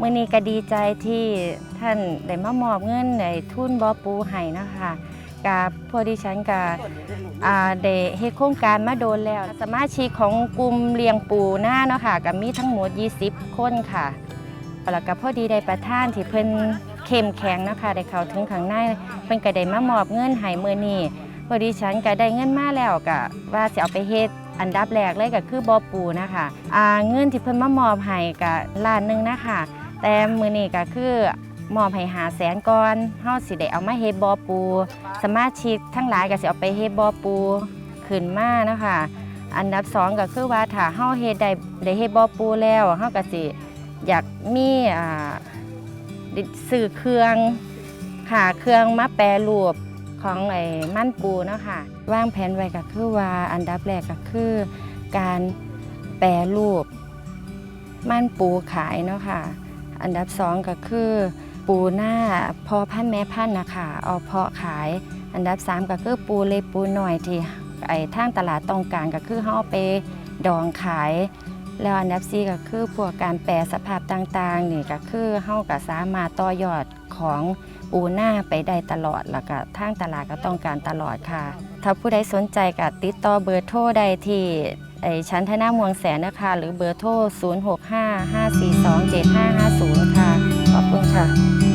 มื่อนี้ก็ดีใจที่ท่านได้มามอบเงินในทุนบ่อปูให้นะคะกับพวกดิฉันกับอ่าได้เฮโครงการมาโดนแล้ว สมาชิกของกลุ่มเลี้ยงปูหน้าเนาะค่ะก็มีทั้งหมด 20 คนค่ะแล้วก็พอดีได้ประท่านที่เพิ่นเข้มแข็งนะคะได้เข้าถึงข้างในเพิ่นก็ได้มามอบเงินให้มื้อนี้พอดีฉันก็ได้เงินมาแล้วก็ว่าสิเอาไปเฮ็ดอันดับแรกเลยก็คือบ่อปูนะคะอ่าเงินที่เพิ่นมามอบให้ก็ล้านหนึงนะคะ แต่มือนี้ก็คือมอบให้หาแสนก่อนเฮาสิได้เอามาเฮดบอปู สมาชิกทั้งหลายก็สิเอาไปเฮดบอปูขึ้นมานะคะอันดับสองก็คือว่าถ้าเฮาเฮดได้ได้เฮดบอปูแล้วเฮาก็สิอยากมีอ่าซื้อเครื่องค่ะเครื่องมาแปรรูปของไอ้มันปูเนาะค่ะวางแผนไว้ก็คือว่าอันดับแรกก็คือ การแปรรูปมันปูขายเนาะค่ะ อันดับสองก็คือ ปูหน้าพอพันแม่พันนะคะเอาเพาะขาย อันดับสามก็คือปูเล็กปูหน่อยที่ไอ้ทางตลาดต้องการก็คือเขาเอาไปดองขาย แล้วอันดับสี่ก็คือพวกการแปรสภาพต่างๆนี่ก็คือเขาก็สามารถต่อยอดของปูหน้าไปได้ตลอดแล้วก็ทางตลาดก็ต้องการตลอดค่ะ ถ้าผู้ใดสนใจก็ติดต่อเบอร์โทรได้ที่ไอ้ชั้นธนามวงแสนนะคะ หรือเบอร์โทร 0655427550 Bogotá.